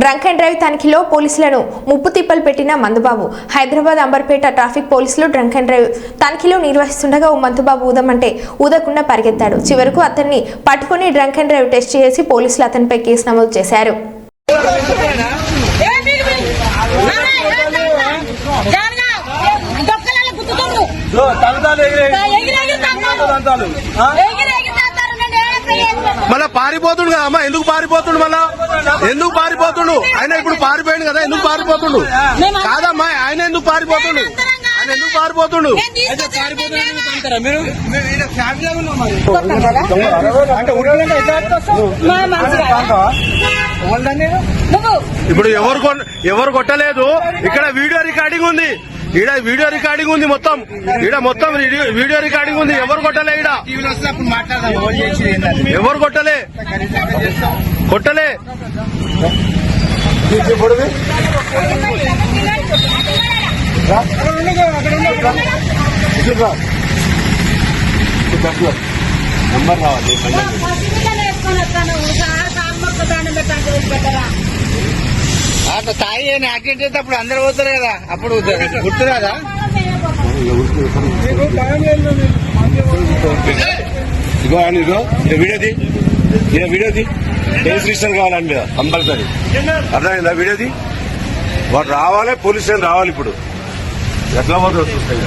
Drunk and drive తనిఖీలో పోలీసులను ముప్పు తిప్పలు పెట్టిన మందుబాబు. హైదరాబాద్ అంబర్పేట ట్రాఫిక్ పోలీసులు డ్రంక్ అండ్ డ్రైవ్ తనిఖీలో నిర్వహిస్తుండగా ఓ మందుబాబు ఊదమంటే ఊదకుండా పరిగెత్తాడు. చివరకు అతన్ని పట్టుకుని డ్రంక్ అండ్ డ్రైవ్ టెస్ట్ చేసి పోలీసులు అతనిపై కేసు నమోదు చేశారు. లో, మళ్ళా పారిపోతుండు కదా అమ్మా ఎందుకు పారిపోతుండు మళ్ళా? ఎందుకు పారిపోతుండు? ఆయన ఇప్పుడు పారిపోయింది కదా ఎందుకు పారిపోతుండు? కాదమ్మా ఆయన ఎందుకు పారిపోతుండు? ఆయన ఎందుకు పారిపోతుండు? ఇప్పుడు ఎవరు ఎవరు కొట్టలేదు. ఇక్కడ వీడియో రికార్డింగ్ ఉంది. ఈడ వీడియో రికార్డింగ్ ఉంది మొత్తం. ఈడ మొత్తం వీడియో- వీడియో రికార్డింగ్ ఉంది. ఎవరు కొట్టలే ఈడ? టీవీలో వస్తే అప్పుడు మాట్లాడదాం. ఓన్ చేసి ఏంటంటే ఎవరు కొట్టలే? కొట్టలే. అట్లా తాయి అని యాక్సిడెంట్ అయితే అప్పుడు అందరు పోతారు కదా. అప్పుడు గుర్తు కదా ఇగో ఆయన ఇగో ఇక వీడియోది ఇక వీడియోది ఏ స్టేషన్ కావాలని మీద కంపల్సరీ. అర్థమైందా వీడియోది వాడు రావాలి పోలీస్ స్టేషన్ రావాలి ఇప్పుడు. ఎట్లా పోతుంది చూస్తాయి